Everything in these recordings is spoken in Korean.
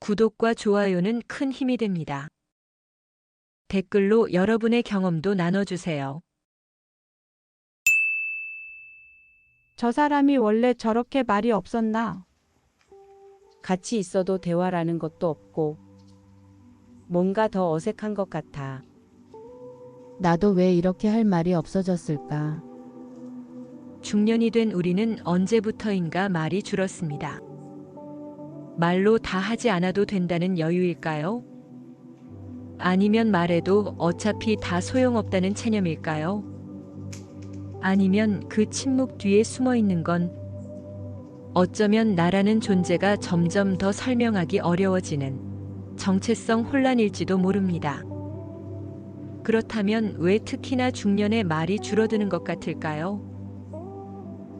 구독과 좋아요는 큰 힘이 됩니다. 댓글로 여러분의 경험도 나눠주세요. 저 사람이 원래 저렇게 말이 없었나? 같이 있어도 대화라는 것도 없고 뭔가 더 어색한 것 같아. 나도 왜 이렇게 할 말이 없어졌을까? 중년이 된 우리는 언제부터인가 말이 줄었습니다. 말로 다 하지 않아도 된다는 여유일까요? 아니면 말해도 어차피 다 소용없다는 체념일까요? 아니면 그 침묵 뒤에 숨어 있는 건 어쩌면 나라는 존재가 점점 더 설명하기 어려워지는 정체성 혼란일지도 모릅니다. 그렇다면 왜 특히나 중년의 말이 줄어드는 것 같을까요?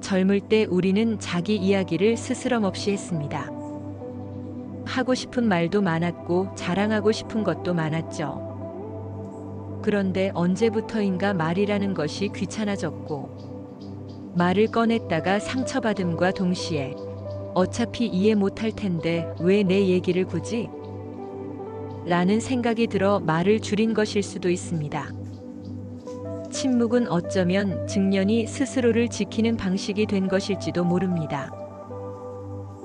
젊을 때 우리는 자기 이야기를 스스럼 없이 했습니다. 하고 싶은 말도 많았고 자랑하고 싶은 것도 많았죠. 그런데 언제부터인가 말이라는 것이 귀찮아졌고 말을 꺼냈다가 상처받음과 동시에 어차피 이해 못할 텐데 왜 내 얘기를 굳이? 라는 생각이 들어 말을 줄인 것일 수도 있습니다. 침묵은 어쩌면 증년이 스스로를 지키는 방식이 된 것일지도 모릅니다.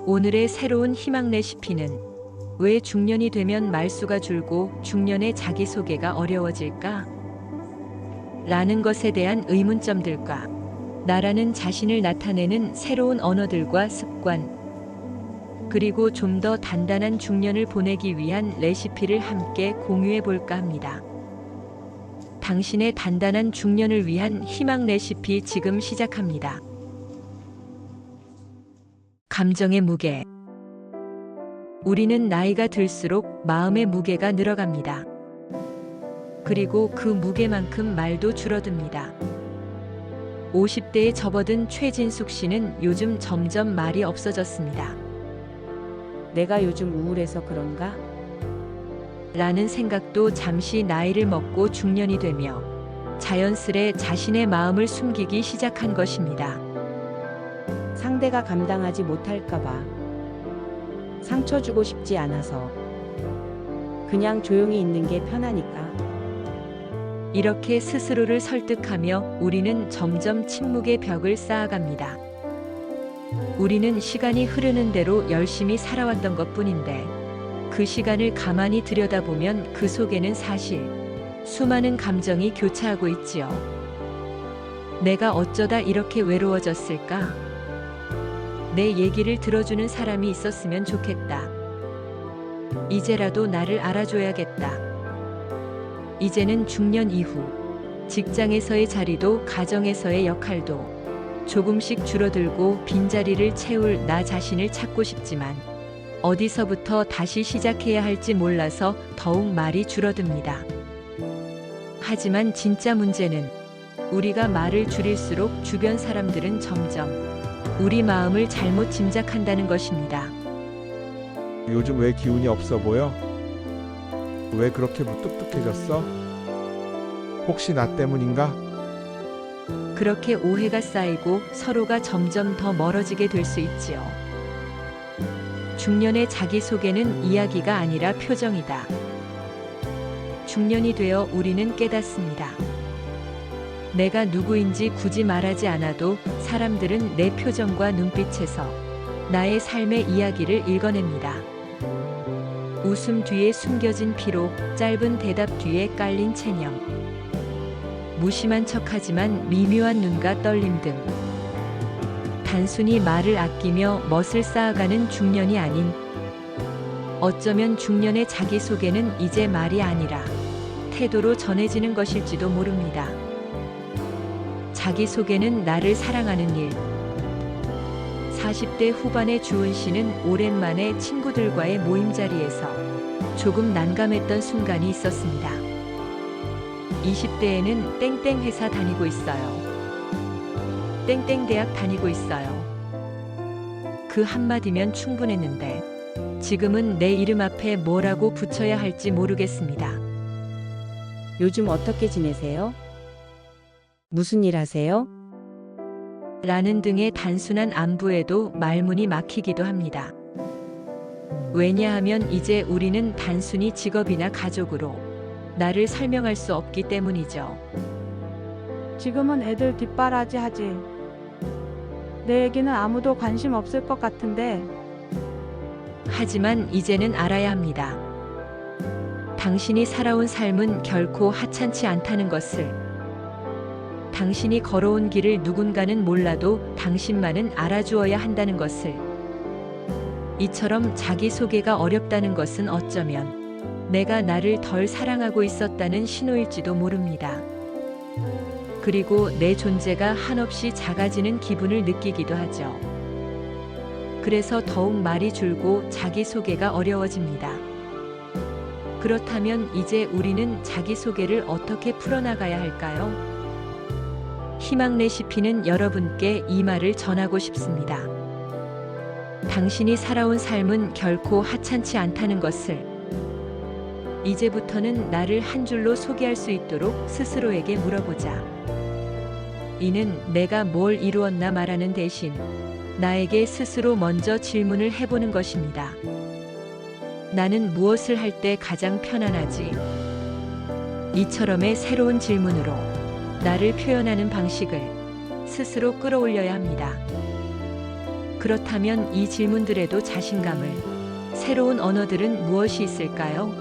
오늘의 새로운 희망 레시피는 왜 중년이 되면 말수가 줄고 중년의 자기소개가 어려워질까? 라는 것에 대한 의문점들과 나라는 자신을 나타내는 새로운 언어들과 습관, 그리고 좀 더 단단한 중년을 보내기 위한 레시피를 함께 공유해 볼까 합니다. 당신의 단단한 중년을 위한 희망 레시피 지금 시작합니다. 감정의 무게. 우리는 나이가 들수록 마음의 무게가 늘어갑니다. 그리고 그 무게만큼 말도 줄어듭니다. 50대에 접어든 최진숙 씨는 요즘 점점 말이 없어졌습니다. 내가 요즘 우울해서 그런가? 라는 생각도 잠시 나이를 먹고 중년이 되며 자연스레 자신의 마음을 숨기기 시작한 것입니다. 상대가 감당하지 못할까봐. 상처 주고 싶지 않아서. 그냥 조용히 있는 게 편하니까. 이렇게 스스로를 설득하며 우리는 점점 침묵의 벽을 쌓아갑니다. 우리는 시간이 흐르는 대로 열심히 살아왔던 것 뿐인데 그 시간을 가만히 들여다보면 그 속에는 사실 수많은 감정이 교차하고 있지요. 내가 어쩌다 이렇게 외로워졌을까? 내 얘기를 들어주는 사람이 있었으면 좋겠다. 이제라도 나를 알아줘야겠다. 이제는 중년 이후 직장에서의 자리도 가정에서의 역할도 조금씩 줄어들고 빈자리를 채울 나 자신을 찾고 싶지만 어디서부터 다시 시작해야 할지 몰라서 더욱 말이 줄어듭니다. 하지만 진짜 문제는 우리가 말을 줄일수록 주변 사람들은 점점 우리 마음을 잘못 짐작한다는 것입니다. 요즘 왜 기운이 없어 보여? 왜 그렇게 무뚝뚝해졌어? 혹시 나 때문인가? 그렇게 오해가 쌓이고 서로가 점점 더 멀어지게 될 수 있지요. 중년의 자기소개는 이야기가 아니라 표정이다. 중년이 되어 우리는 깨닫습니다. 내가 누구인지 굳이 말하지 않아도 사람들은 내 표정과 눈빛에서 나의 삶의 이야기를 읽어냅니다. 웃음 뒤에 숨겨진 피로, 짧은 대답 뒤에 깔린 체념. 무심한 척하지만 미묘한 눈과 떨림 등 단순히 말을 아끼며 멋을 쌓아가는 중년이 아닌 어쩌면 중년의 자기소개는 이제 말이 아니라 태도로 전해지는 것일지도 모릅니다. 자기소개는 나를 사랑하는 일. 40대 후반의 주은 씨는 오랜만에 친구들과의 모임 자리에서 조금 난감했던 순간이 있었습니다. 20대에는 땡땡 회사 다니고 있어요. 땡땡 대학 다니고 있어요. 그 한마디면 충분했는데 지금은 내 이름 앞에 뭐라고 붙여야 할지 모르겠습니다. 요즘 어떻게 지내세요? 무슨 일 하세요? 라는 등의 단순한 안부에도 말문이 막히기도 합니다. 왜냐하면 이제 우리는 단순히 직업이나 가족으로 나를 설명할 수 없기 때문이죠. 지금은 애들 뒷바라지 하지. 내 얘기는 아무도 관심 없을 것 같은데 하지만 이제는 알아야 합니다. 당신이 살아온 삶은 결코 하찮지 않다는 것을. 당신이 걸어온 길을 누군가는 몰라도 당신만은 알아주어야 한다는 것을. 이처럼 자기소개가 어렵다는 것은 어쩌면 내가 나를 덜 사랑하고 있었다는 신호일지도 모릅니다. 그리고 내 존재가 한없이 작아지는 기분을 느끼기도 하죠. 그래서 더욱 말이 줄고 자기소개가 어려워집니다. 그렇다면 이제 우리는 자기소개를 어떻게 풀어나가야 할까요? 희망 레시피는 여러분께 이 말을 전하고 싶습니다. 당신이 살아온 삶은 결코 하찮지 않다는 것을 이제부터는 나를 한 줄로 소개할 수 있도록 스스로에게 물어보자. 이는 내가 뭘 이루었나 말하는 대신 나에게 스스로 먼저 질문을 해보는 것입니다. 나는 무엇을 할 때 가장 편안하지? 이처럼의 새로운 질문으로 나를 표현하는 방식을 스스로 끌어올려야 합니다. 그렇다면 이 질문들에도 자신감을 새로운 언어들은 무엇이 있을까요?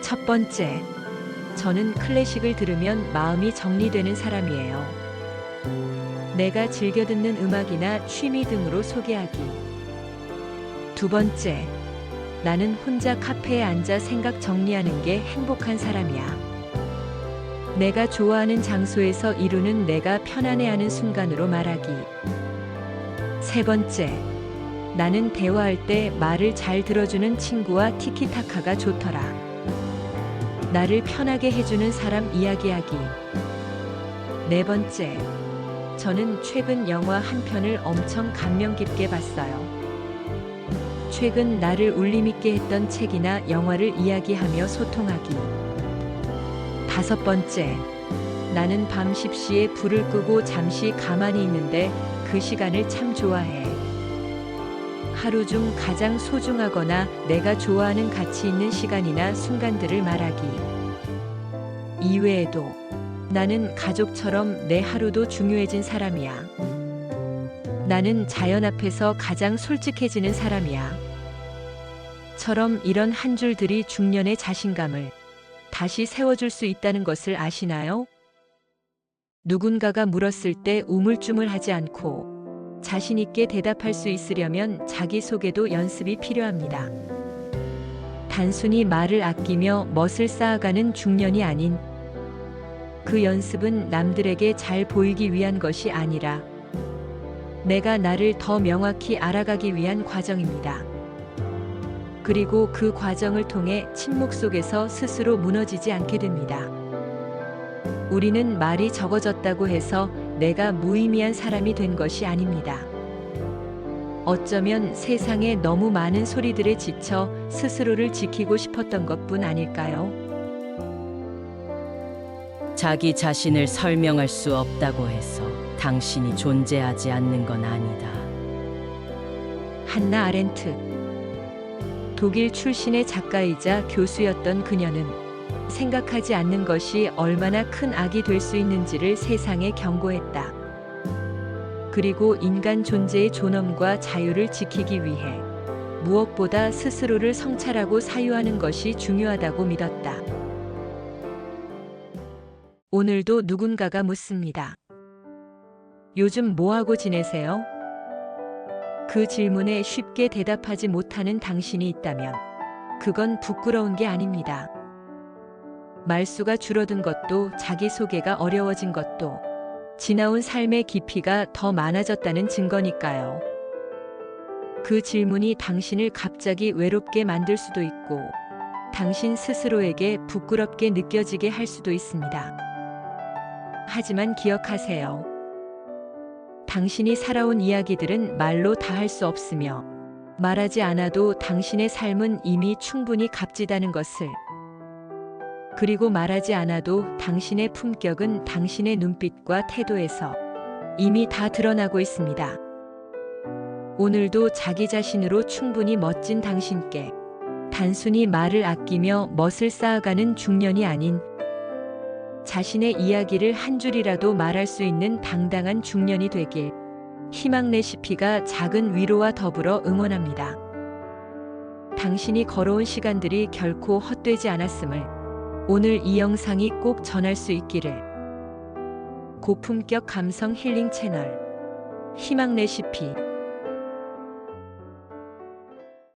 첫 번째, 저는 클래식을 들으면 마음이 정리되는 사람이에요. 내가 즐겨 듣는 음악이나 취미 등으로 소개하기. 두 번째, 나는 혼자 카페에 앉아 생각 정리하는 게 행복한 사람이야. 내가 좋아하는 장소에서 이루는 내가 편안해하는 순간으로 말하기. 세 번째, 나는 대화할 때 말을 잘 들어주는 친구와 티키타카가 좋더라. 나를 편하게 해주는 사람 이야기하기. 네 번째, 저는 최근 영화 한 편을 엄청 감명 깊게 봤어요. 최근 나를 울림있게 했던 책이나 영화를 이야기하며 소통하기. 다섯 번째, 나는 밤 10시에 불을 끄고 잠시 가만히 있는데 그 시간을 참 좋아해. 하루 중 가장 소중하거나 내가 좋아하는 가치 있는 시간이나 순간들을 말하기. 이외에도 나는 가족처럼 내 하루도 중요해진 사람이야. 나는 자연 앞에서 가장 솔직해지는 사람이야. 처럼 이런 한 줄들이 중년의 자신감을 다시 세워줄 수 있다는 것을 아시나요? 누군가가 물었을 때 우물쭈물하지 않고 자신있게 대답할 수 있으려면 자기소개도 연습이 필요합니다. 단순히 말을 아끼며 멋을 쌓아가는 중년이 아닌 그 연습은 남들에게 잘 보이기 위한 것이 아니라 내가 나를 더 명확히 알아가기 위한 과정입니다. 그리고 그 과정을 통해 침묵 속에서 스스로 무너지지 않게 됩니다. 우리는 말이 적어졌다고 해서 내가 무의미한 사람이 된 것이 아닙니다. 어쩌면 세상에 너무 많은 소리들에 지쳐 스스로를 지키고 싶었던 것뿐 아닐까요? 자기 자신을 설명할 수 없다고 해서 당신이 존재하지 않는 건 아니다. 한나 아렌트 독일 출신의 작가이자 교수였던 그녀는 생각하지 않는 것이 얼마나 큰 악이 될 수 있는지를 세상에 경고했다. 그리고 인간 존재의 존엄과 자유를 지키기 위해 무엇보다 스스로를 성찰하고 사유하는 것이 중요하다고 믿었다. 오늘도 누군가가 묻습니다. 요즘 뭐하고 지내세요? 그 질문에 쉽게 대답하지 못하는 당신이 있다면 그건 부끄러운 게 아닙니다. 말수가 줄어든 것도 자기소개가 어려워진 것도 지나온 삶의 깊이가 더 많아졌다는 증거니까요. 그 질문이 당신을 갑자기 외롭게 만들 수도 있고 당신 스스로에게 부끄럽게 느껴지게 할 수도 있습니다. 하지만 기억하세요. 당신이 살아온 이야기들은 말로 다 할 수 없으며 말하지 않아도 당신의 삶은 이미 충분히 값지다는 것을 그리고 말하지 않아도 당신의 품격은 당신의 눈빛과 태도에서 이미 다 드러나고 있습니다. 오늘도 자기 자신으로 충분히 멋진 당신께 단순히 말을 아끼며 멋을 쌓아가는 중년이 아닌 자신의 이야기를 한 줄이라도 말할 수 있는 당당한 중년이 되길 희망 레시피가 작은 위로와 더불어 응원합니다. 당신이 걸어온 시간들이 결코 헛되지 않았음을 오늘 이 영상이 꼭 전할 수 있기를 고품격 감성 힐링 채널 희망 레시피